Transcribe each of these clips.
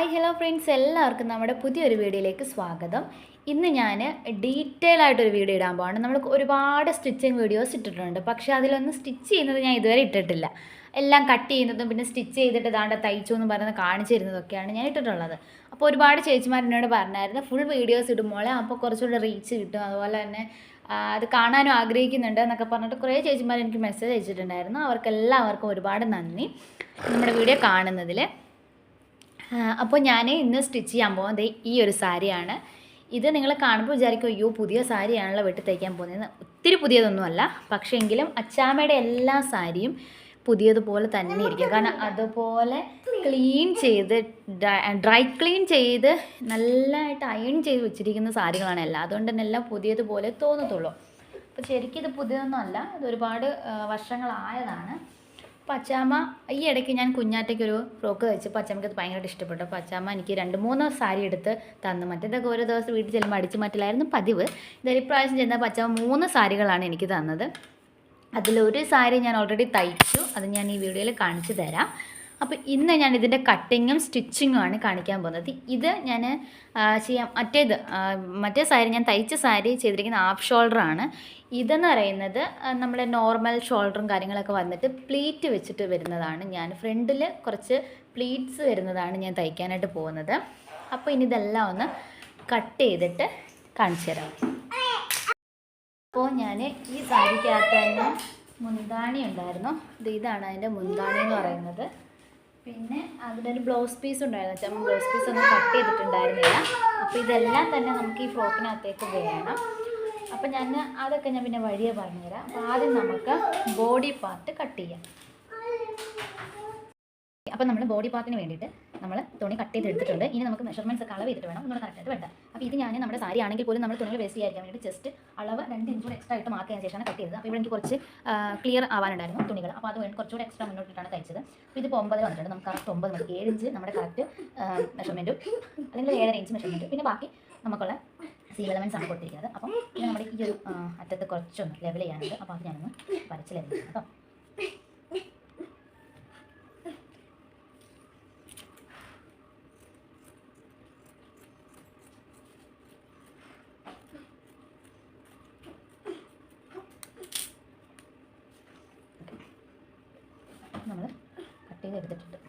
Hi hello friends എല്ലാവർക്കും നമ്മുടെ പുതിയൊരു വീഡിയോയിലേക്ക് സ്വാഗതം. ഇന്ന് ഞാൻ ഡീറ്റെയിൽ ആയിട്ടൊരു വീഡിയോ ഇടാൻ പോവാണ്. നമ്മൾ ഒരുപാട് സ്റ്റിച്ചിങ് വീഡിയോസ് ഇട്ടിട്ടുണ്ട്. പക്ഷേ അതിലൊന്നും സ്റ്റിച്ച് ചെയ്യുന്നത് ഞാൻ ഇതുവരെ ഇട്ടിട്ടില്ല. എല്ലാം കട്ട് ചെയ്യുന്നതും പിന്നെ സ്റ്റിച്ച് ചെയ്തിട്ട് ദാണ്ട തയ്ച്ചു എന്ന് പറയുന്നത് കാണിച്ചു തരുന്നതൊക്കെയാണ് ഞാൻ ഇട്ടിട്ടുള്ളത്. അപ്പോൾ ഒരുപാട് ചേച്ചിമാർ എന്നോട് പറഞ്ഞായിരുന്നു ഫുൾ വീഡിയോസ് ഇടുമ്പോൾ അപ്പോൾ കുറച്ചുകൂടെ റീച്ച് കിട്ടും. അതുപോലെ തന്നെ അത് കാണാനും ആഗ്രഹിക്കുന്നുണ്ട് എന്നൊക്കെ പറഞ്ഞിട്ട് കുറേ ചേച്ചിമാർ എനിക്ക് മെസ്സേജ് അയച്ചിട്ടുണ്ടായിരുന്നു. അവർക്കെല്ലാവർക്കും ഒരുപാട് നന്ദി. നമ്മുടെ വീഡിയോ കാണുന്നതിൽ അപ്പോൾ ഞാൻ ഇന്ന് സ്റ്റിച്ച് ചെയ്യാൻ പോകുന്നത് ഈ ഒരു സാരിയാണ്. ഇത് നിങ്ങൾ കാണുമ്പോൾ വിചാരിക്കും അയ്യോ പുതിയ സാരിയാണല്ലോ വെട്ടി തയ്ക്കാൻ പോകുന്നത് ഒത്തിരി പുതിയതൊന്നുമല്ല. പക്ഷേ എങ്കിലും അച്ചാമ്മയുടെ എല്ലാ സാരിയും പുതിയതുപോലെ തന്നെ ഇരിക്കും കാരണം അതുപോലെ ക്ലീൻ ചെയ്ത് ഡ്രൈ ക്ലീൻ ചെയ്ത് നല്ലതായിട്ട് അയൺ ചെയ്ത് വെച്ചിരിക്കുന്ന സാരികളാണ് എല്ലാം. അതുകൊണ്ട് തന്നെ എല്ലാം പുതിയതുപോലെ തോന്നത്തുള്ളൂ. അപ്പോൾ ശരിക്കും ഇത് പുതിയതൊന്നും അല്ല ഇത് ഒരുപാട് വർഷങ്ങളായതാണ്. അച്ചാമ്മ ഈ ഇടയ്ക്ക് ഞാൻ കുഞ്ഞാറ്റയ്ക്ക് ഒരു ഫ്രോക്ക് വെച്ച് പച്ചാമ്മയ്ക്ക് അത് ഭയങ്കരമായിട്ട് ഇഷ്ടപ്പെട്ടു. പച്ചാമ്മ എനിക്ക് രണ്ട് മൂന്ന് സാരി എടുത്ത് തന്നു. മറ്റേതൊക്കെ ഓരോ ദിവസം വീട്ടിൽ ചെല്ലുമ്പോൾ അടിച്ച് മാറ്റില്ലായിരുന്നു പതിവ്. ഇതൊരു പ്രാവശ്യം ചെന്ന പച്ചാമ്മ മൂന്ന് സാരികളാണ് എനിക്ക് തന്നത്. അതിലൊരു സാരി ഞാൻ ഓൾറെഡി തയ്ച്ചു. അത് ഞാൻ ഈ വീഡിയോയിൽ കാണിച്ചു തരാം. അപ്പോൾ ഇന്ന് ഞാൻ ഇതിന്റെ കട്ടിങ്ങും സ്റ്റിച്ചിങ്ങും ആണ് കാണിക്കാൻ പോകുന്നത്. ഇത് ഞാൻ ചെയ്യാം. മറ്റേത് മറ്റേ സാരി ഞാൻ തയ്ച്ച സാരി ചെയ്തിരിക്കുന്ന ഹാഫ് ഷോൾഡറാണ് ഇതെന്ന് പറയുന്നത് നമ്മുടെ നോർമൽ ഷോൾഡറും കാര്യങ്ങളൊക്കെ വന്നിട്ട് പ്ലീറ്റ് വെച്ചിട്ട് വരുന്നതാണ്. ഞാൻ ഫ്രണ്ടിൽ കുറച്ച് പ്ലീറ്റ്സ് വരുന്നതാണ് ഞാൻ തയ്ക്കാനായിട്ട് പോകുന്നത്. അപ്പോൾ ഇനി ഇതെല്ലാം ഒന്ന് കട്ട് ചെയ്തിട്ട് കാണിച്ചു തരാം. അപ്പോൾ ഞാൻ ഈ സാരിക്കകത്ത് തന്നെ മുന്താണി ഉണ്ടായിരുന്നു. ഇത് ഇതാണ് അതിന്റെ മുന്താണി എന്ന് പറയുന്നത്. പിന്നെ അതിലൊരു ബ്ലൗസ് പീസ് ഉണ്ടായിരുന്നു. വെച്ചാൽ ബ്ലൗസ് പീസ് ഒന്നും കട്ട് ചെയ്തിട്ടുണ്ടായിരുന്നില്ല. അപ്പോൾ ഇതെല്ലാം തന്നെ നമുക്ക് ഈ ഫ്രോക്കിനകത്തേക്ക് വേണം. അപ്പോൾ ഞാൻ അതൊക്കെ ഞാൻ പിന്നെ വഴിയെ പറഞ്ഞുതരാം. അപ്പോൾ ആദ്യം നമുക്ക് ബോഡി പാർട്ട് കട്ട് ചെയ്യാം. അപ്പോൾ നമ്മൾ ബോഡി പാർട്ടിന് വേണ്ടിയിട്ട് നമ്മൾ തുണി കട്ട് ചെയ്ത് എടുത്തിട്ടുണ്ട് ഇനി നമുക്ക് മെഷർമെന്റ്സ് ഒക്കെ അളവ് ചെയ്തിട്ട് വേണം. നമ്മൾ കറക്റ്റായിട്ട് വേണ്ട. അപ്പോൾ ഇത് ഞാൻ നമ്മുടെ സാരി ആണെങ്കിൽ പോലും നമ്മൾ തുണികൾ വേസ്റ്റ് ചെയ്യാതിരിക്കാൻ വേണ്ടി ജസ്റ്റ് അളവ് രണ്ട് ഇഞ്ച് കൂടെ എക്സ്ട്രാ ആയിട്ട് മാർക്ക് ചെയ്യാൻ ശേഷമാണ് കട്ട് ചെയ്തത്. അപ്പോൾ ഇവിടെ എനിക്ക് കുറച്ച് ക്ലിയർ ആവാനുണ്ടായിരുന്നു തുണികൾ. അപ്പോൾ അത് വേണ്ടി കുറച്ചുകൂടെ എക്സ്ട്രാ മുന്നോട്ടിട്ടാണ് തയ്ച്ചത്. അപ്പോൾ ഇതിപ്പോൾ ഒമ്പത് വന്നിട്ടുണ്ട്. നമുക്ക് കറക്റ്റ് ഒമ്പത് മതി. ഏഴ് ഇഞ്ച് നമ്മുടെ കറക്റ്റ് മെഷർമെന്റും അല്ലെങ്കിൽ ഏഴര ഇഞ്ച് മെഷർമെന്റും പിന്നെ ബാക്കി നമുക്കുള്ള സീ എലമെൻസ് ആണ് കൊടുത്തിരിക്കുന്നത്. അപ്പം പിന്നെ നമ്മുടെ ഈ ഒരു അറ്റത്ത് കുറച്ചൊന്ന് ലെവൽ ചെയ്യാനുണ്ട്. അപ്പോൾ അത് ഞാനൊന്ന് വരച്ച് ലെവൽ കേട്ടോ നമ്മൾ കട്ട് ചെയ്ത് എടുത്തിട്ടുണ്ട്.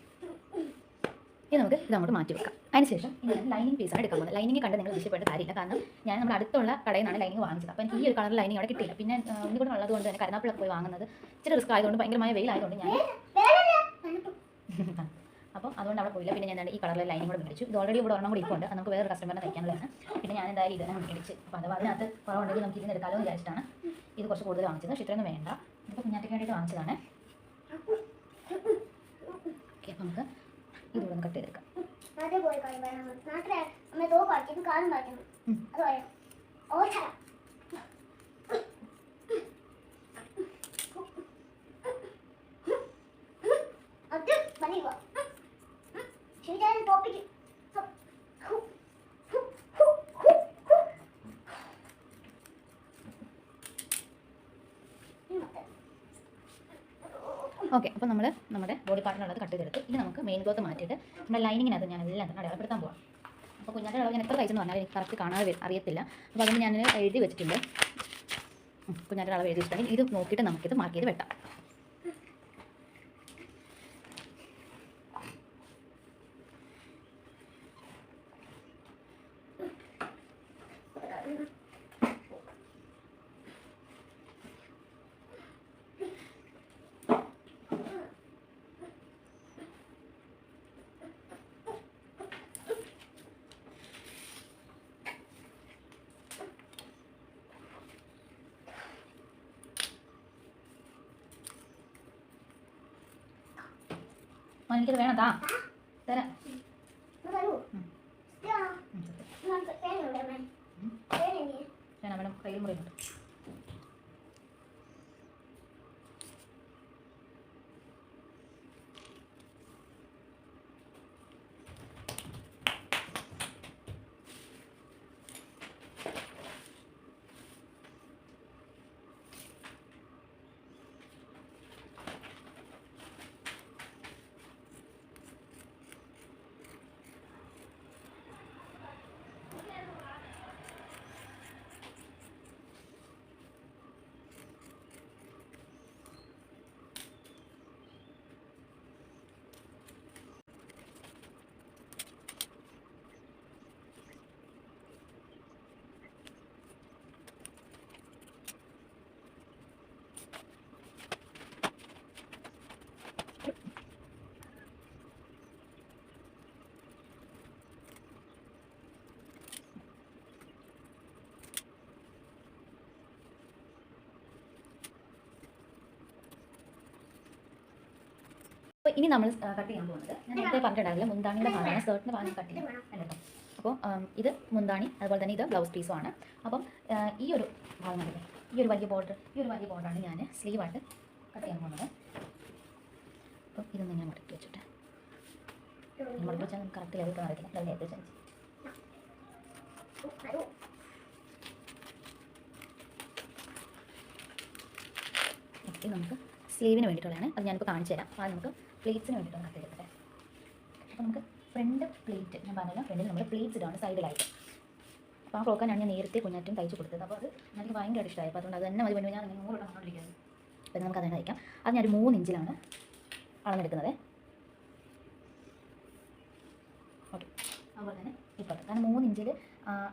ഇനി നമുക്ക് ഇത് മാറ്റി വെക്കാം. അതിനുശേഷം ഞാൻ ലൈനിങ് പീസാണ് എടുക്കാൻ പോകുന്നത്. ലൈനിങ് കണ്ട് നിങ്ങൾ വിഷയപ്പെട്ട് കാര്യമില്ല. കാരണം ഞാൻ നമ്മുടെ അടുത്തുള്ള കടയിൽ നിന്നാണ് ലൈനിങ് വാങ്ങിച്ചത്. അപ്പം ഈ ഒരു കളർ ലൈനിങ് അവിടെ കിട്ടിയില്ല. പിന്നെ ആ, ഒന്നും കൂടെ ഉള്ളത് കൊണ്ട് തന്നെ കരുനാപ്പിളൊക്കെ പോയി വാങ്ങുന്നത് ഇച്ചിരി റിസ്ക് ആയതുകൊണ്ട് ഭയങ്കരമായ വെയിലായതുകൊണ്ട് ഞാൻ അപ്പോൾ അതുകൊണ്ട് അവിടെ പോയില്ല. പിന്നെ ഞാൻ ഈ കളറിലെ ലൈനിങ് കൂടെ മേടിച്ചു. ഇത് ഓൾറെഡി ഇവിടെ ഒരെണ്ണം കൂടി ഇപ്പോൾ ഉണ്ട് നമുക്ക് വേറെ കസ്റ്റമറിനെ തയ്ക്കാനുള്ളതാണ്. പിന്നെ ഞാൻ എന്തായാലും ഇതെല്ലാം മേടിച്ച്. അപ്പോൾ അഥവാ അതിനകത്ത് കുറവുണ്ടെങ്കിൽ നമുക്ക് ഇതിന് എടുക്കാമല്ലോ എന്ന് വിചാരിച്ചിട്ടാണ് ഇത് കുറച്ച് കൂടുതൽ വാങ്ങിച്ചത്. പക്ഷേ ഇത്രയൊന്നും വേണ്ട. ഇപ്പോൾ കുഞ്ഞാറ്റയ്ക്ക് വേണ്ടിയിട്ട് വാങ്ങിച്ചതാണ്. നമുക്ക് ഇതുകൂടെ ഒന്ന് കട്ട് ചെയ്തെടുക്കാം. നാട്ടിൽ പോയി കഴിയുമ്പോൾ നാട്ടിലെ അമ്മ തോ പഠിച്ചത് കാലം പഠിക്കണം ഉം. അത് പറയാം ഓട്ട അത് പണിയുക ശരിയായ ടോപ്പിക്ക് ഓക്കെ അപ്പോൾ നമ്മൾ നമ്മുടെ ബോഡി പാർട്ടിനുള്ളത് കട്ട് ചെയ്തെടുത്ത് ഇനി നമുക്ക് മെയിൻ ക്ലോത്ത് മാറ്റിയിട്ട് നമ്മുടെ ലൈനിങ്ങിനകത്ത് ഞാൻ എല്ലാം തന്നെ അടയാളപ്പെടുത്താൻ പോകാം അപ്പോൾ കുഞ്ഞാന്റെ അളവ് ഞാൻ എത്ര തയ്ച്ചെന്ന് പറഞ്ഞാൽ എനിക്ക് കറക്റ്റ് കാണാതെ അറിയത്തില്ല. അപ്പോൾ അതുകൊണ്ട് ഞാൻ എഴുതി വെച്ചിട്ടുണ്ട്. കുഞ്ഞാന്റെ അളവ് എഴുതി വെച്ചിട്ടുണ്ടെങ്കിൽ ഇത് നോക്കിയിട്ട് നമുക്കിത് മാർക്ക് ചെയ്ത് വെട്ടാം. ആ, എനിക്കത് വേണം താ തരാം. ഞാൻ അവിടെ കയ്യിൽ മുറിയുന്നുണ്ട് അപ്പോൾ ഇനി നമ്മൾ കട്ട് ചെയ്യാൻ പോകുന്നത്. ഞാൻ നേരത്തെ പറഞ്ഞിട്ടുണ്ടാവില്ല മുന്താണിയുടെ ഭാഗമാണ് സ്കേർട്ടിന്റെ ഭാഗം കട്ട് ചെയ്യാൻ കേട്ടോ അപ്പോൾ ഇത് മുന്താണി അതുപോലെ തന്നെ ഇത് ബ്ലൗസ് പീസുമാണ് അപ്പം ഈ ഒരു ഭാഗം കണ്ടില്ലേ? ഈ ഒരു വലിയ ബോർഡർ ഈ ഒരു വലിയ ബോർഡറാണ് ഞാൻ സ്ലീവായിട്ട് കട്ട് ചെയ്യാൻ പോകുന്നത്. അപ്പം ഇതൊന്ന് ഞാൻ മടക്കി വെച്ചിട്ട്. മടക്കി വെച്ചാൽ നമുക്ക് കറക്റ്റ് ലെവൽ അറിയില്ല നല്ല ഏത് വെച്ചാൽ ഇത് നമുക്ക് സ്ലീവിന് വേണ്ടിയിട്ടുള്ളതാണ്. അത് ഞാനിപ്പോൾ കാണിച്ചു തരാം അപ്പോൾ നമുക്ക് പ്ലേറ്റ്സിന് വേണ്ടിയിട്ടൊന്ന് ചെയ്തിട്ടെ അപ്പോൾ നമുക്ക് ഫ്രണ്ട് പ്ലേറ്റ് ഞാൻ പറഞ്ഞല്ലോ ഫ്രണ്ടിൽ നമ്മൾ പ്ലേറ്റ്സ് ഇടാണ് സൈഡിലായിട്ട് അപ്പോൾ ആ ക്ലോക്കാണ് ഞാൻ നേരത്തെ കുഞ്ഞാറ്റും തയ്ച്ച് കൊടുത്തത്. അപ്പോൾ അത് എനിക്ക് ഭയങ്കര ഇഷ്ടമായി അപ്പോൾ അതുകൊണ്ട് അത് തന്നെ മതി ഞാൻ നൂറ് വട്ടം കണ്ടുപിടിക്കുന്നത് അപ്പോൾ നമുക്ക് അതിനെ തയ്ക്കാം. അത് ഞാനൊരു മൂന്ന് ഇഞ്ചിലാണ് അളന്നെടുക്കുന്നത് ഓക്കെ അതുപോലെ തന്നെ ഇപ്പോഴത്തെ കാരണം മൂന്ന് ഇഞ്ചിൽ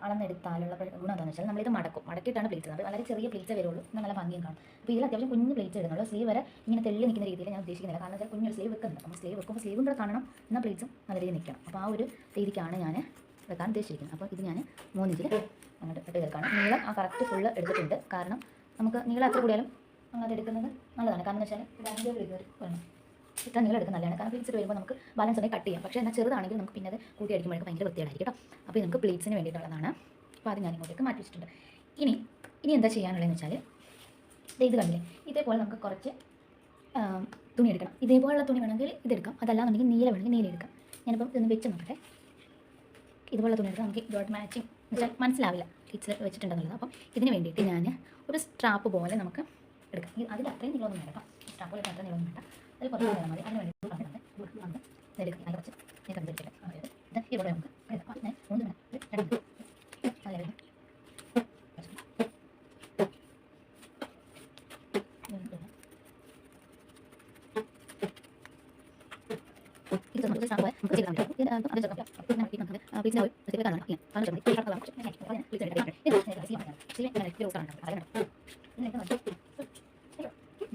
അളന്നെടുത്താലുള്ള ഗുണം എന്താണെന്ന് വെച്ചാൽ നമ്മളിത് മടക്കും. മടക്കിയിട്ടാണ് പ്ലേറ്റ് ഇടുന്നത്. വളരെ ചെറിയ പ്ലേറ്റ് വരുള്ളൂ. നല്ല ഭംഗിയും കാണും. അപ്പോൾ ഇതിൽ അത്യാവശ്യം കുഞ്ഞ് പ്ലേറ്റ് ഇടുന്നുള്ളൂ. സ്ലീവ് വരെ ഇങ്ങനെ തെള്ളി നിൽക്കുന്ന രീതിയിൽ ഞാൻ ഉദ്ദേശിക്കുന്നില്ല. കാരണം വെച്ചാൽ കുഞ്ഞൊരു സ്ലീവ് വെക്കുന്നുണ്ട്. അപ്പോൾ സ്ലീവ് വെക്കുമ്പോൾ സ്ലീവും കൂടെ കാണണം. എന്നാൽ പ്ലേറ്റ്സും നല്ല രീതിയിൽ നിൽക്കണം. അപ്പോൾ ആ ഒരു രീതിക്കാണ് ഞാൻ വെക്കാൻ ഉദ്ദേശിക്കുന്നത് അപ്പോൾ ഇത് ഞാൻ മൂന്ന് ഇഞ്ചിൽ അങ്ങോട്ട് ഇട്ട് ചേർക്കാണ് നീളം ആ കറക്റ്റ് ഫുൾ എടുത്തിട്ടുണ്ട്. കാരണം നമുക്ക് നീളം അത്ര കൂടിയാലും നമ്മളത് എടുക്കുന്നത് നല്ലതാണ്. കാരണം എന്ന് വെച്ചാൽ രണ്ട് പ്ലേറ്റ് വേണം ഇത്ര നീളം എടുക്കുന്ന നല്ലതാണ്. കാരണം പ്ലീറ്റ്സ് വരുമ്പോൾ നമുക്ക് ബാലൻസ് ഉണ്ടെങ്കിൽ കട്ട് ചെയ്യാം. പക്ഷേ എന്നാൽ ചെറുതാണെങ്കിൽ നമുക്ക് പിന്നെ അത് കൂട്ടി അടിക്കുമ്പോഴേക്കും ഭയങ്കര വൃത്തിയായിരിക്കും കേട്ടോ. അപ്പോൾ നമുക്ക് പ്ലീറ്റ്സിന് വേണ്ടിയിട്ടുള്ളതാണ്. അപ്പോൾ അത് ഞാൻ ഇങ്ങോട്ടേക്ക് മാറ്റി വെച്ചിട്ടുണ്ട്. ഇനി ഇനി എന്താ ചെയ്യാനുള്ളതെന്ന് വെച്ചാൽ ഇത് കണ്ടില്ലേ? ഇതേപോലെ നമുക്ക് കുറച്ച് തുണി എടുക്കണം. ഇതേപോലുള്ള തുണി വേണമെങ്കിൽ ഇതെടുക്കാം അതല്ലാന്നുണ്ടെങ്കിൽ നീല വേണമെങ്കിൽ നീല എടുക്കാം. ഞാനിപ്പം ഇതൊന്ന് വെച്ച് നോക്കട്ടെ. ഇതുപോലുള്ള തുണി എടുക്കാം നമുക്ക് ഡോട്ട് മാച്ചിങ് വെച്ചാൽ മനസ്സിലാവില്ല. ടീച്ചർ വെച്ചിട്ടുണ്ടെന്നുള്ളത്. അപ്പം ഇതിന് വേണ്ടിയിട്ട് ഞാൻ ഒരു സ്ട്രാപ്പ് പോലെ നമുക്ക് എടുക്കാം. അതിൽ അത്രയും നീളമൊന്നും വേണ്ട സ്ട്രാപ്പ് പോലെ അത്രയും നീളമൊന്നും വേണ്ട. അതിൽ കുറച്ച് നീളം മതി അതിന് വേണ്ടി പറഞ്ഞിട്ടുണ്ട് അത് എടുക്കാം കുറച്ച് ഞാൻ അതായത് ഇത് ഇവിടെ നമുക്ക് എടുക്കാം ഞാൻ മൂന്ന് മിനിറ്റ് രണ്ട് നല്ല വേണം ഇത് നമുക്ക് സ്ട്രാപ്പ് നമുക്ക് ചെയ്താൽ മതി ഇത് അത് അത് ചെറുപ്പം നമുക്ക് നമുക്ക് ഒരു ചെറിയ കാണാം കാണാം എടുക്കാം ഇത് ഞാൻ സീ ആണ് സീ ഞാൻ ഇത് റോസ് ആണ് അതാണ് ഇത് ഞാൻ ഇത്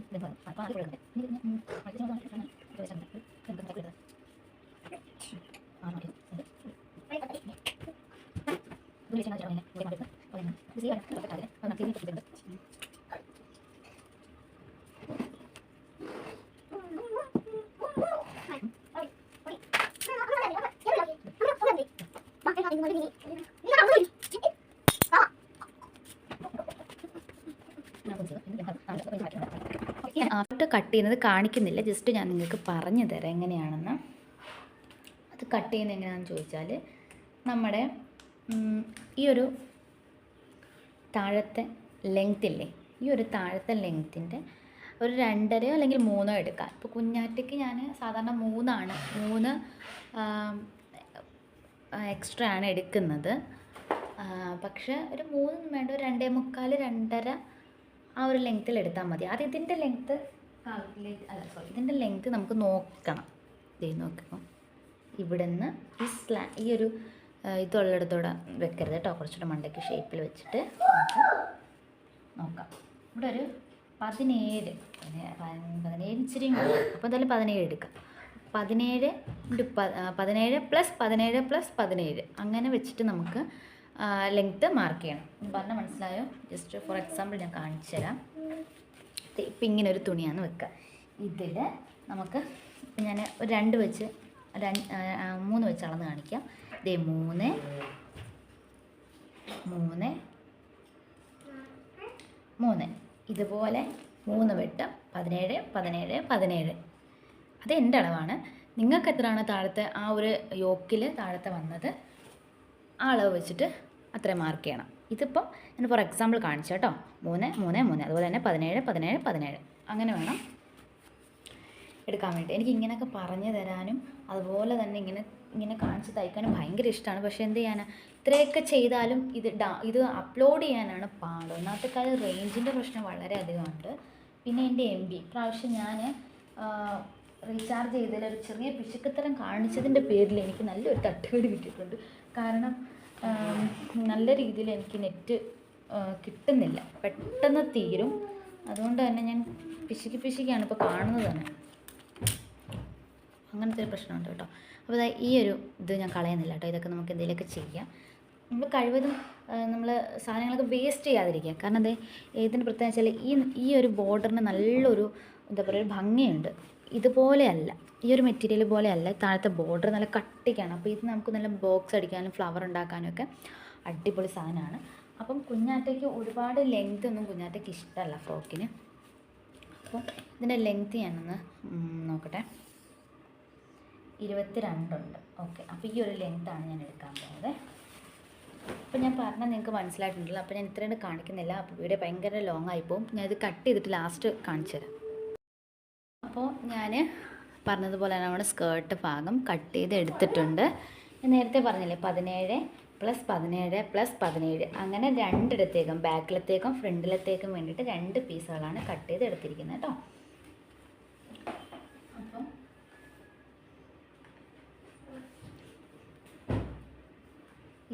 ഇത് അപ്പോൾ അത് കൊടുക്കട്ടെ ഇത് ഞാൻ അത് ഞാൻ കാണാൻ ഇത് വെച്ചാൽ മതി ഇത് നമുക്ക് കൊടുക്കാം ആ മതി ഇത് വിളിച്ചാൽ മതി അങ്ങനെ ഇത് മതി അങ്ങനെ ഇത് സീ ആണ് അത് നമുക്ക് ഇത് കിട്ടുന്നുണ്ട് ആഫ്റ്റർ കട്ട് ചെയ്യുന്നത് കാണിക്കുന്നില്ല. ജസ്റ്റ് ഞാൻ നിങ്ങൾക്ക് പറഞ്ഞു തരാം എങ്ങനെയാണെന്ന്. അത് കട്ട് ചെയ്യുന്നത് എങ്ങനെയാണെന്ന് ചോദിച്ചാൽ നമ്മുടെ ഈ ഒരു താഴത്തെ ലെങ്ത്തില്ലേ ഈ ഒരു താഴത്തെ ലെങ്ത്തിന്റെ ഒരു രണ്ടരയോ അല്ലെങ്കിൽ മൂന്നോ എടുക്കാം. ഇപ്പോൾ കുഞ്ഞാറ്റയ്ക്ക് ഞാൻ സാധാരണ മൂന്നാണ് മൂന്ന് എക്സ്ട്രാ ആണ് എടുക്കുന്നത്. പക്ഷേ ഒരു മൂന്നും വേണ്ട ഒരു രണ്ടേ മുക്കാൽ രണ്ടര ആ ഒരു ലെങ്ത്തിൽ എടുത്താൽ മതി. അത് ഇതിന്റെ ലെങ്ത്ത് കാൽക്കുലേറ്റ് അല്ല സോറി ഇതിന്റെ ലെങ്ത്ത് നമുക്ക് നോക്കണം. ദേ നോക്കിക്കോ. ഇവിടെ നിന്ന് ഈ സ്ലാ ഈ ഒരു ഇതുള്ളിടത്തോടെ വെക്കരുത് കേട്ടോ. കുറച്ചുകൂടെ മണ്ടയ്ക്ക് ഷേപ്പിൽ വെച്ചിട്ട് നോക്കാം. ഇവിടെ ഒരു പതിനേഴ് പതിനേ- പതി- പതിനേഴ് ഇച്ചിരി അപ്പോൾ എന്തായാലും പതിനേഴ് എടുക്കാം. പതിനേഴ് പതിനേഴ് പ്ലസ് പതിനേഴ് പ്ലസ് പതിനേഴ്. അങ്ങനെ വെച്ചിട്ട് നമുക്ക് ലെങ്ത്ത് മാർക്ക് ചെയ്യണം. പറഞ്ഞാൽ മനസ്സിലായോ? ജസ്റ്റ് ഫോർ എക്സാമ്പിൾ ഞാൻ കാണിച്ചു തരാം. ഇപ്പം ഇങ്ങനെ ഒരു തുണിയാണ് വെക്കുക ഇതിൽ നമുക്ക് ഞാൻ ഒരു രണ്ട് വെച്ച് മൂന്ന് വെച്ച് അളന്ന് കാണിക്കാം. ഇതേ മൂന്ന് മൂന്ന് മൂന്ന്. ഇതുപോലെ മൂന്ന് വെട്ടം പതിനേഴ് പതിനേഴ് പതിനേഴ്. അത് എന്റെ അളവാണ്. നിങ്ങൾക്ക് എത്രയാണ് താഴത്തെ ആ ഒരു യോക്കിൽ താഴത്തെ വന്നത്? ആ അളവ് വെച്ചിട്ട് അത്രയും മാർക്ക് ചെയ്യണം. ഇതിപ്പം ഞാൻ ഫോർ എക്സാമ്പിൾ കാണിച്ചു കേട്ടോ. മൂന്ന് മൂന്ന് മൂന്ന്. അതുപോലെ തന്നെ പതിനേഴ് പതിനേഴ് പതിനേഴ്. അങ്ങനെ വേണം എടുക്കാൻ വേണ്ടി എനിക്ക് ഇങ്ങനെയൊക്കെ പറഞ്ഞു തരാനും അതുപോലെ തന്നെ ഇങ്ങനെ ഇങ്ങനെ കാണിച്ച് തയ്ക്കാനും ഭയങ്കര ഇഷ്ടമാണ്. പക്ഷേ എന്ത് ചെയ്യാനാ? ഇത്രയൊക്കെ ചെയ്താലും ഇത് ഡാ ഇത് അപ്ലോഡ് ചെയ്യാനാണ് പാട്. ഒന്നാമത്തെ കാര്യം റേഞ്ചിന്റെ പ്രശ്നം വളരെയധികമുണ്ട് പിന്നെ എന്റെ എം ബി പ്രാവശ്യം ഞാൻ റീചാർജ് ചെയ്തതിൽ ഒരു ചെറിയ പിശുക്കത്തരം കാണിച്ചതിന്റെ പേരിൽ എനിക്ക് നല്ലൊരു തട്ടുകടി കിട്ടിയിട്ടുണ്ട്. കാരണം നല്ല രീതിയിൽ എനിക്ക് നെറ്റ് കിട്ടുന്നില്ല. പെട്ടെന്ന് തീരും. അതുകൊണ്ട് തന്നെ ഞാൻ പിശുക്കി പിശുക്കിയാണ് ഇപ്പോൾ കാണുന്നത് തന്നെ. അങ്ങനത്തെ ഒരു പ്രശ്നമുണ്ട് കേട്ടോ. അപ്പോൾ അതായത് ഈ ഒരു ഇത് ഞാൻ കളയുന്നില്ല കേട്ടോ. ഇതൊക്കെ നമുക്ക് എന്തെങ്കിലുമൊക്കെ ചെയ്യാം. നമ്മൾ കഴിവതും നമ്മൾ സാധനങ്ങളൊക്കെ വേസ്റ്റ് ചെയ്യാതിരിക്കുക. കാരണം അതെ ഏതിന് പ്രത്യേകം വെച്ചാൽ ഈ ഈ ഒരു ബോർഡറിന് നല്ലൊരു എന്താ പറയുക ഒരു ഭംഗിയുണ്ട്. ഇതുപോലെയല്ല ഈ ഒരു മെറ്റീരിയൽ പോലെയല്ല താഴത്തെ ബോർഡർ നല്ല കട്ടിക്കാണ്. അപ്പോൾ ഇത് നമുക്ക് നല്ല ബോക്സ് അടിക്കാനും ഫ്ലവർ ഉണ്ടാക്കാനും ഒക്കെ അടിപൊളി സാധനമാണ്. അപ്പം കുഞ്ഞാറ്റയ്ക്ക് ഒരുപാട് ലെങ്ത് ഒന്നും കുഞ്ഞാറ്റയ്ക്ക് ഇഷ്ടമല്ല ഫ്രോക്കിന്. അപ്പോൾ ഇതിന്റെ ലെങ്ത് ഞാനൊന്ന് നോക്കട്ടെ. ഇരുപത്തി രണ്ടുണ്ട് ഓക്കെ അപ്പോൾ ഈ ഒരു ലെങ്ത്താണ് ഞാൻ എടുക്കാൻ പോകുന്നത് അപ്പോൾ ഞാൻ പറഞ്ഞാൽ നിങ്ങൾക്ക് മനസ്സിലായിട്ടുണ്ടല്ലോ. അപ്പോൾ ഞാൻ ഇത്രയും കാണിക്കുന്നില്ല. അപ്പോൾ വീഡിയോ ഭയങ്കര ലോങ് ആയിപ്പോവും ഞാൻ ഇത് കട്ട് ചെയ്തിട്ട് ലാസ്റ്റ് കാണിച്ചു തരാം. അപ്പോൾ ഞാൻ പറഞ്ഞതുപോലെ തന്നെ നമ്മുടെ സ്കേർട്ട് ഭാഗം കട്ട് ചെയ്ത് എടുത്തിട്ടുണ്ട്. നേരത്തെ പറഞ്ഞില്ലേ പതിനേഴ് പ്ലസ് പതിനേഴ് പ്ലസ് പതിനേഴ്. അങ്ങനെ രണ്ടിടത്തേക്കും ബാക്കിലത്തേക്കും ഫ്രണ്ടിലത്തേക്കും വേണ്ടിയിട്ട് രണ്ട് പീസുകളാണ് കട്ട് ചെയ്ത് എടുത്തിരിക്കുന്നത് കേട്ടോ.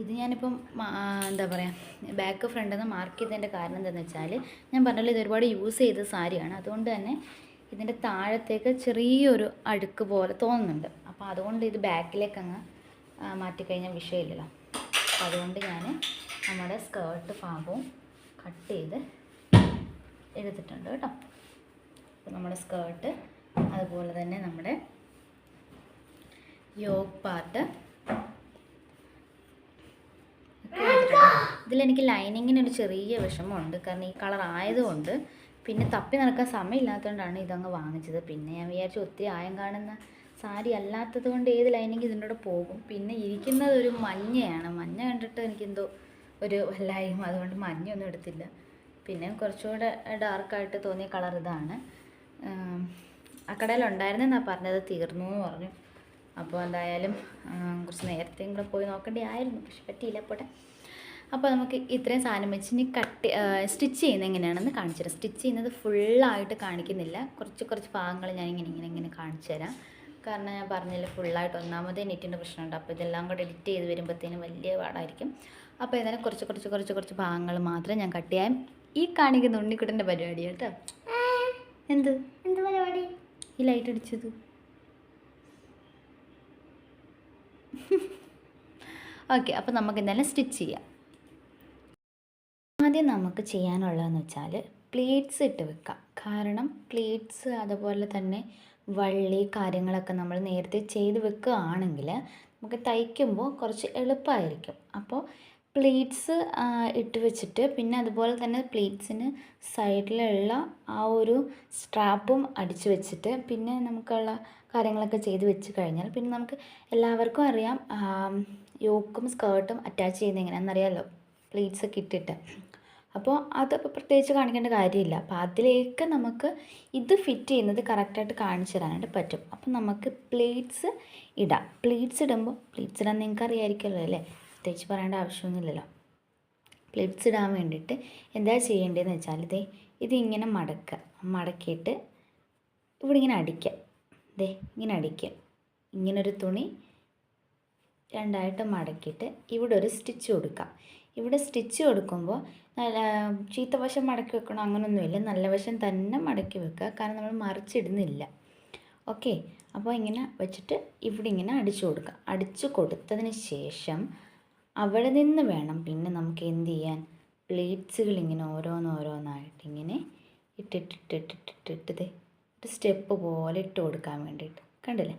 ഇത് ഞാനിപ്പം എന്താ പറയുക ബാക്ക് ഫ്രണ്ട് എന്ന് മാർക്ക് ചെയ്തതിന്റെ കാരണം എന്താണെന്ന് വെച്ചാൽ ഞാൻ പറഞ്ഞല്ലോ ഇത് ഒരുപാട് യൂസ് ചെയ്ത സാരിയാണ്. അതുകൊണ്ട് തന്നെ ഇതിന്റെ താഴത്തേക്ക് ചെറിയൊരു അഴുക്ക് പോലെ തോന്നുന്നുണ്ട്. അപ്പോൾ അതുകൊണ്ട് ഇത് ബാക്കിലേക്ക് അങ്ങ് മാറ്റിക്കഴിഞ്ഞാൽ വിഷയമില്ലല്ലോ. അപ്പോൾ അതുകൊണ്ട് ഞാൻ നമ്മുടെ സ്കേർട്ട് ഭാഗവും കട്ട് ചെയ്ത് എടുത്തിട്ടുണ്ട് കേട്ടോ. അപ്പോൾ നമ്മുടെ സ്കേർട്ട് അതുപോലെ തന്നെ നമ്മുടെ യോഗ പാർട്ട് ഇതിലെനിക്ക് ലൈനിങ്ങിന് ഒരു ചെറിയ വിഷമമുണ്ട്. കാരണം ഈ കളർ ആയതുകൊണ്ട് പിന്നെ തപ്പി നടക്കാൻ സമയമില്ലാത്തതുകൊണ്ടാണ് ഇതങ്ങ് വാങ്ങിച്ചത്. പിന്നെ ഞാൻ വിചാരിച്ചു ഒത്തിരി ആയം കാണുന്ന സാരി അല്ലാത്തത് കൊണ്ട് ഏത് ലൈനിങ് ഇതിന്റെ പോകും. പിന്നെ ഇരിക്കുന്നത് ഒരു മഞ്ഞയാണ്. മഞ്ഞ കണ്ടിട്ട് എനിക്കെന്തോ ഒരു വല്ലായും അതുകൊണ്ട് മഞ്ഞയൊന്നും എടുത്തില്ല. പിന്നെ കുറച്ചുകൂടെ ഡാർക്കായിട്ട് തോന്നിയ കളർ ഇതാണ്. ആ കടയിലുണ്ടായിരുന്നെന്നാണ് പറഞ്ഞത്. തീർന്നു എന്ന് പറഞ്ഞു. അപ്പോൾ എന്തായാലും കുറച്ച് നേരത്തെയും കൂടെ പോയി നോക്കേണ്ടി ആയിരുന്നു. പക്ഷെ പറ്റിയില്ല. പോട്ടെ. അപ്പോൾ നമുക്ക് ഇത്രയും സാധനം വെച്ച് ഇനി കട്ട് സ്റ്റിച്ച് ചെയ്യുന്നത് എങ്ങനെയാണെന്ന് കാണിച്ചു തരാം. സ്റ്റിച്ച് ചെയ്യുന്നത് ഫുള്ളായിട്ട് കാണിക്കുന്നില്ല. കുറച്ച് കുറച്ച് ഭാഗങ്ങൾ ഞാൻ ഇങ്ങനെ ഇങ്ങനെ ഇങ്ങനെ കാണിച്ചു തരാം. കാരണം ഞാൻ പറഞ്ഞില്ല ഫുള്ളായിട്ട് ഒന്നാമതേ നെറ്റിന്റെ പ്രശ്നമുണ്ട്. അപ്പോൾ ഇതെല്ലാം കൂടെ എഡിറ്റ് ചെയ്ത് വരുമ്പോഴത്തേനും വലിയ പാടായിരിക്കും. അപ്പോൾ ഏതായാലും കുറച്ച് കുറച്ച് കുറച്ച് കുറച്ച് ഭാഗങ്ങൾ മാത്രം ഞാൻ കട്ട് ചെയ്യാം. ഈ കാണിക്കുന്ന ഉണ്ണിക്കുട്ടന്റെ പരിപാടി കേട്ടോ. എന്ത്? എന്ത് പരിപാടി? ഈ ലൈറ്റ് അടിച്ചത്. ഓക്കെ അപ്പോൾ നമുക്ക് എന്തായാലും സ്റ്റിച്ച് ചെയ്യാം. ആദ്യം നമുക്ക് ചെയ്യാനുള്ളതെന്ന് വെച്ചാൽ പ്ലേറ്റ്സ് ഇട്ട് വെക്കാം. കാരണം പ്ലേറ്റ്സ് അതുപോലെ തന്നെ വള്ളി കാര്യങ്ങളൊക്കെ നമ്മൾ നേരത്തെ ചെയ്ത് വെക്കുകയാണെങ്കിൽ നമുക്ക് തയ്ക്കുമ്പോൾ കുറച്ച് എളുപ്പമായിരിക്കും. അപ്പോൾ പ്ലേറ്റ്സ് ഇട്ട് വെച്ചിട്ട് പിന്നെ അതുപോലെ തന്നെ പ്ലേറ്റ്സിന് സൈഡിലുള്ള ആ ഒരു സ്ട്രാപ്പും അടിച്ച് വെച്ചിട്ട് പിന്നെ നമുക്കുള്ള കാര്യങ്ങളൊക്കെ ചെയ്ത് വെച്ച് കഴിഞ്ഞാൽ പിന്നെ നമുക്ക് എല്ലാവർക്കും അറിയാം യോക്കും സ്കേർട്ടും അറ്റാച്ച് ചെയ്യുന്നത് എങ്ങനെയാണെന്നറിയാമല്ലോ? പ്ലേറ്റ്സൊക്കെ ഇട്ടിട്ട്. അപ്പോൾ അതപ്പോൾ പ്രത്യേകിച്ച് കാണിക്കേണ്ട കാര്യമില്ല. അപ്പോൾ അതിലേക്ക് നമുക്ക് ഇത് ഫിറ്റ് ചെയ്യുന്നത് കറക്റ്റായിട്ട് കാണിച്ചു തരാനായിട്ട് പറ്റും. അപ്പോൾ നമുക്ക് പ്ലേറ്റ്സ് ഇടാം. പ്ലേറ്റ്സ് ഇടുമ്പോൾ പ്ലേറ്റ്സ് ഇടാൻ നിങ്ങൾക്ക് അറിയാമായിരിക്കുമല്ലോ അല്ലേ? പ്രത്യേകിച്ച് പറയേണ്ട ആവശ്യമൊന്നുമില്ലല്ലോ. പ്ലേറ്റ്സ് ഇടാൻ വേണ്ടിയിട്ട് എന്താ ചെയ്യേണ്ടതെന്ന് വെച്ചാൽ ഇതേ ഇത് ഇങ്ങനെ മടക്കുക. മടക്കിയിട്ട് ഇവിടെ ഇങ്ങനെ അടിക്കുക. ദേ ഇങ്ങനെ അടിക്കുക. ഇങ്ങനൊരു തുണി രണ്ടായിട്ട് മടക്കിയിട്ട് ഇവിടെ ഒരു സ്റ്റിച്ച് കൊടുക്കാം ഇവിടെ സ്റ്റിച്ച് കൊടുക്കുമ്പോൾ നല്ല ചീത്ത വശം മടക്കി വെക്കണം അങ്ങനൊന്നുമില്ല. നല്ല വശം തന്നെ മടക്കി വെക്കുക. കാരണം നമ്മൾ മറിച്ചിടുന്നില്ല. ഓക്കെ. അപ്പോൾ ഇങ്ങനെ വെച്ചിട്ട് ഇവിടെ ഇങ്ങനെ അടിച്ചു കൊടുക്കുക. അടിച്ചു കൊടുത്തതിന് ശേഷം അവിടെ നിന്ന് വേണം പിന്നെ നമുക്ക് എന്ത് ചെയ്യാൻ? പ്ലേറ്റ്സുകൾ ഇങ്ങനെ ഓരോന്നോരോന്നായിട്ട് ഇങ്ങനെ ഇട്ടിട്ടിട്ടിട്ടിട്ടിട്ട് ദേ ഒരു സ്റ്റെപ്പ് പോലെ ഇട്ട് കൊടുക്കാൻ വേണ്ടിയിട്ട്. കണ്ടില്ലേ?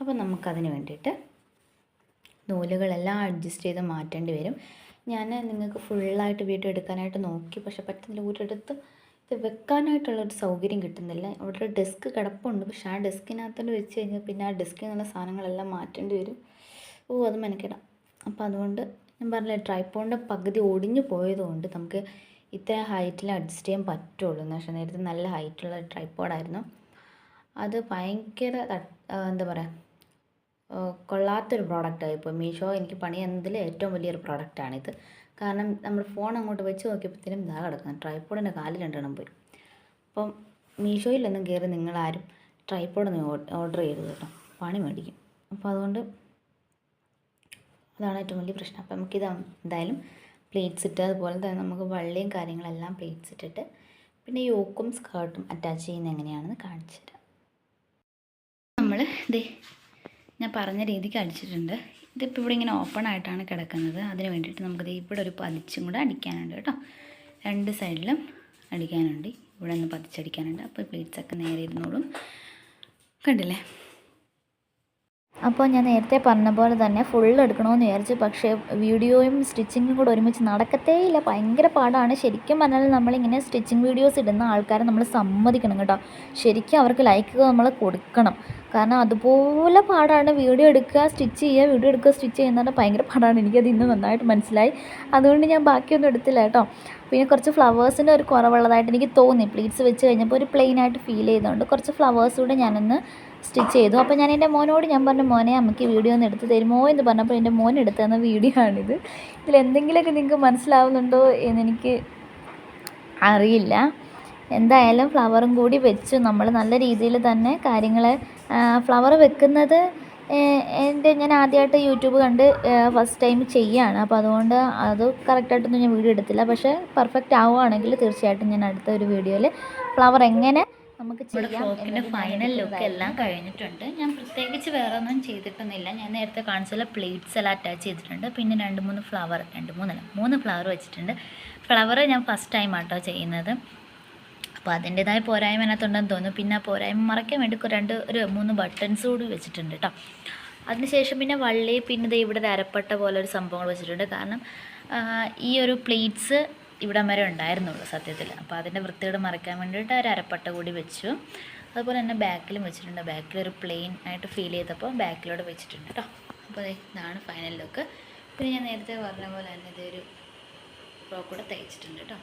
അപ്പോൾ നമുക്കതിന് വേണ്ടിയിട്ട് നൂലുകളെല്ലാം അഡ്ജസ്റ്റ് ചെയ്ത് മാറ്റേണ്ടി വരും. ഞാൻ നിങ്ങൾക്ക് ഫുള്ളായിട്ട് വീഡിയോ എടുക്കാനായിട്ട് നോക്കി. പക്ഷെ പറ്റുന്നില്ല. ഒരിടത്ത് ഇത് വെക്കാനായിട്ടുള്ളൊരു സൗകര്യം കിട്ടുന്നില്ല. അവിടെ ഒരു ഡെസ്ക് കിടപ്പുണ്ട്. പക്ഷെ ആ ഡെസ്കിനകത്തോട്ട് വെച്ച് കഴിഞ്ഞാൽ പിന്നെ ആ ഡെസ്കിൽ നിന്നുള്ള സാധനങ്ങളെല്ലാം മാറ്റേണ്ടി വരും. ഓ അത് മെനക്കിടാം. അപ്പോൾ അതുകൊണ്ട് ഞാൻ പറഞ്ഞില്ല ട്രൈപ്പോണിന്റെ പകുതി ഒടിഞ്ഞു പോയതുകൊണ്ട് നമുക്ക് ഇത്ര ഹൈറ്റിൽ അഡ്ജസ്റ്റ് ചെയ്യാൻ പറ്റുള്ളൂ. എന്ന് പക്ഷേ നേരത്തെ നല്ല ഹൈറ്റുള്ള ട്രൈപ്പോഡായിരുന്നു അത് ഭയങ്കര എന്താ പറയുക കൊള്ളാത്തൊരു പ്രോഡക്റ്റായി ഇപ്പോൾ മീഷോ എനിക്ക് പണി എന്നതിൽ ഏറ്റവും വലിയൊരു പ്രോഡക്റ്റാണിത് കാരണം നമ്മൾ ഫോൺ അങ്ങോട്ട് വെച്ച് നോക്കിയപ്പോഴത്തേനും ഇതാ കിടക്കുന്നത് ട്രൈപ്പോഡിന്റെ കാലിൽ രണ്ടെണ്ണം പോയി. അപ്പം മീഷോയിലൊന്നും കയറി നിങ്ങളാരും ട്രൈപ്പോഡൊന്നും ഓർഡർ ചെയ്തു കേട്ടോ. പണി മേടിക്കും. അപ്പോൾ അതുകൊണ്ട് അതാണ് ഏറ്റവും വലിയ പ്രശ്നം. അപ്പോൾ നമുക്കിത് എന്തായാലും പ്ലേറ്റ്സ് ഇട്ട് അതുപോലെ തന്നെ നമുക്ക് വള്ളിയും കാര്യങ്ങളെല്ലാം പ്ലേറ്റ്സ് ഇട്ടിട്ട് പിന്നെ യോക്കും സ്കേർട്ടും അറ്റാച്ച് ചെയ്യുന്ന എങ്ങനെയാണെന്ന് കാണിച്ചു തരാം. നമ്മൾ ദേ ഞാൻ പറഞ്ഞ രീതിക്ക് അടിച്ചിട്ടുണ്ട്. ഇതിപ്പോൾ ഇവിടെ ഇങ്ങനെ ഓപ്പൺ ആയിട്ടാണ് കിടക്കുന്നത്. അതിന് വേണ്ടിയിട്ട് നമുക്ക് ദേ ഇവിടെ ഒരു പതിച്ചും കൂടെ അടിക്കാനുണ്ട് കേട്ടോ. രണ്ട് സൈഡിലും അടിക്കാനുണ്ട്. ഇവിടെ ഒന്ന് പതിച്ചടിക്കാനുണ്ട്. അപ്പോൾ പ്ലേറ്റ്സൊക്കെ നേരെ ഇരുന്നോളും. കണ്ടില്ലേ? അപ്പോൾ ഞാൻ നേരത്തെ പറഞ്ഞ പോലെ തന്നെ ഫുൾ എടുക്കണമെന്ന് വിചാരിച്ചു. പക്ഷേ വീഡിയോയും സ്റ്റിച്ചിങ്ങും കൂടെ ഒരുമിച്ച് നടക്കത്തേ ഇല്ല ഭയങ്കര പാടാണ്. ശരിക്കും പറഞ്ഞാൽ നമ്മളിങ്ങനെ സ്റ്റിച്ചിങ് വീഡിയോസ് ഇടുന്ന ആൾക്കാരെ നമ്മൾ സമ്മതിക്കണം കേട്ടോ. ശരിക്കും അവർക്ക് ലൈക്ക് നമ്മൾ കൊടുക്കണം. കാരണം അതുപോലെ പാടാണ്. വീഡിയോ എടുക്കുക സ്റ്റിച്ച് ചെയ്യുക വീഡിയോ എടുക്കുക സ്റ്റിച്ച് ചെയ്യുന്നത് ഭയങ്കര പാടാണ്. എനിക്കത് ഇന്ന് നന്നായിട്ട് മനസ്സിലായി. അതുകൊണ്ട് ഞാൻ ബാക്കിയൊന്നും എടുത്തില്ല കേട്ടോ. പിന്നെ കുറച്ച് ഫ്ലവേഴ്സിന്റെ ഒരു കുറവുള്ളതായിട്ട് എനിക്ക് തോന്നി. പ്ലീറ്റ്സ് വെച്ച് കഴിഞ്ഞപ്പോൾ ഒരു പ്ലെയിൻ ആയിട്ട് ഫീൽ ചെയ്തുകൊണ്ട് കുറച്ച് ഫ്ലവേഴ്സ് കൂടെ ഞാനൊന്ന് സ്റ്റിച്ച് ചെയ്തു. അപ്പോൾ ഞാൻ എന്റെ മോനോട് ഞാൻ പറഞ്ഞു മോനെ നമുക്ക് വീഡിയോ ഒന്ന് എടുത്ത് തരുമോ? എന്ന് പറഞ്ഞപ്പോൾ എന്റെ മോൻ എടുത്തു തന്ന വീഡിയോ ആണിത്. ഇതിൽ എന്തെങ്കിലുമൊക്കെ നിങ്ങൾക്ക് മനസ്സിലാവുന്നുണ്ടോ എന്നെനിക്ക് അറിയില്ല. എന്തായാലും ഫ്ലവറും കൂടി വെച്ചു. നമ്മൾ നല്ല രീതിയിൽ തന്നെ കാര്യങ്ങൾ ഫ്ലവർ വെക്കുന്നത് എന്റെ ഞാൻ ആദ്യമായിട്ട് യൂട്യൂബ് കണ്ട് ഫസ്റ്റ് ടൈം ചെയ്യുകയാണ് അപ്പോൾ അതുകൊണ്ട് അത് കറക്റ്റായിട്ടൊന്നും ഞാൻ വീഡിയോ എടുത്തില്ല. പക്ഷേ പെർഫെക്റ്റ് ആവുകയാണെങ്കിൽ തീർച്ചയായിട്ടും ഞാൻ അടുത്ത ഒരു വീഡിയോയിൽ ഫ്ലവർ എങ്ങനെ നമുക്ക് ഫ്രോക്കിന്റെ ഫൈനൽ ലുക്ക്. എല്ലാം കഴിഞ്ഞിട്ടുണ്ട്. ഞാൻ പ്രത്യേകിച്ച് വേറെ ഒന്നും ചെയ്തിട്ടൊന്നുമില്ല. ഞാൻ നേരത്തെ കാണിച്ചുള്ള പ്ലേറ്റ്സ് എല്ലാം അറ്റാച്ച് ചെയ്തിട്ടുണ്ട്. പിന്നെ രണ്ട് മൂന്ന് ഫ്ലവർ രണ്ട് മൂന്നല്ല മൂന്ന് ഫ്ലവർ വെച്ചിട്ടുണ്ട്. ഫ്ലവർ ഞാൻ ഫസ്റ്റ് ടൈം ആട്ടോ ചെയ്യുന്നത്. അപ്പോൾ അതിന്റെതായ പോരായ്മ അതിനകത്തുണ്ടെന്ന് തോന്നുന്നു. പിന്നെ ആ പോരായ്മ മറക്കാൻ വേണ്ടി രണ്ട് ഒരു മൂന്ന് ബട്ടൺസ് കൂടി വെച്ചിട്ടുണ്ട് കേട്ടോ അതിനുശേഷം പിന്നെ വള്ളി പിന്നെ ഇവിടെ അരപ്പട്ട പോലെ ഒരു സംഭവങ്ങൾ വെച്ചിട്ടുണ്ട്. കാരണം ഈ ഒരു പ്ലേറ്റ്സ് ഇവിടം വരെ ഉണ്ടായിരുന്നുള്ളൂ സത്യത്തിൽ. അപ്പോൾ അതിന്റെ വൃത്തികേട് മറയ്ക്കാൻ വേണ്ടിയിട്ട് ഒരു അരപ്പട്ട കൂടി വെച്ചു. അതുപോലെ തന്നെ ബാക്കിലും വെച്ചിട്ടുണ്ട്. ബാക്കിൽ ഒരു പ്ലെയിൻ ആയിട്ട് ഫീൽ ചെയ്തപ്പോൾ ബാക്കിലോട് വെച്ചിട്ടുണ്ട് കേട്ടോ. അപ്പോൾ ഇതാണ് ഫൈനൽ ലുക്ക് പിന്നെ ഞാൻ നേരത്തെ പറഞ്ഞ പോലെ തന്നെ ഇതൊരു ഫ്രോക്ക് കൂടെ തയ്ച്ചിട്ടുണ്ട് കേട്ടോ.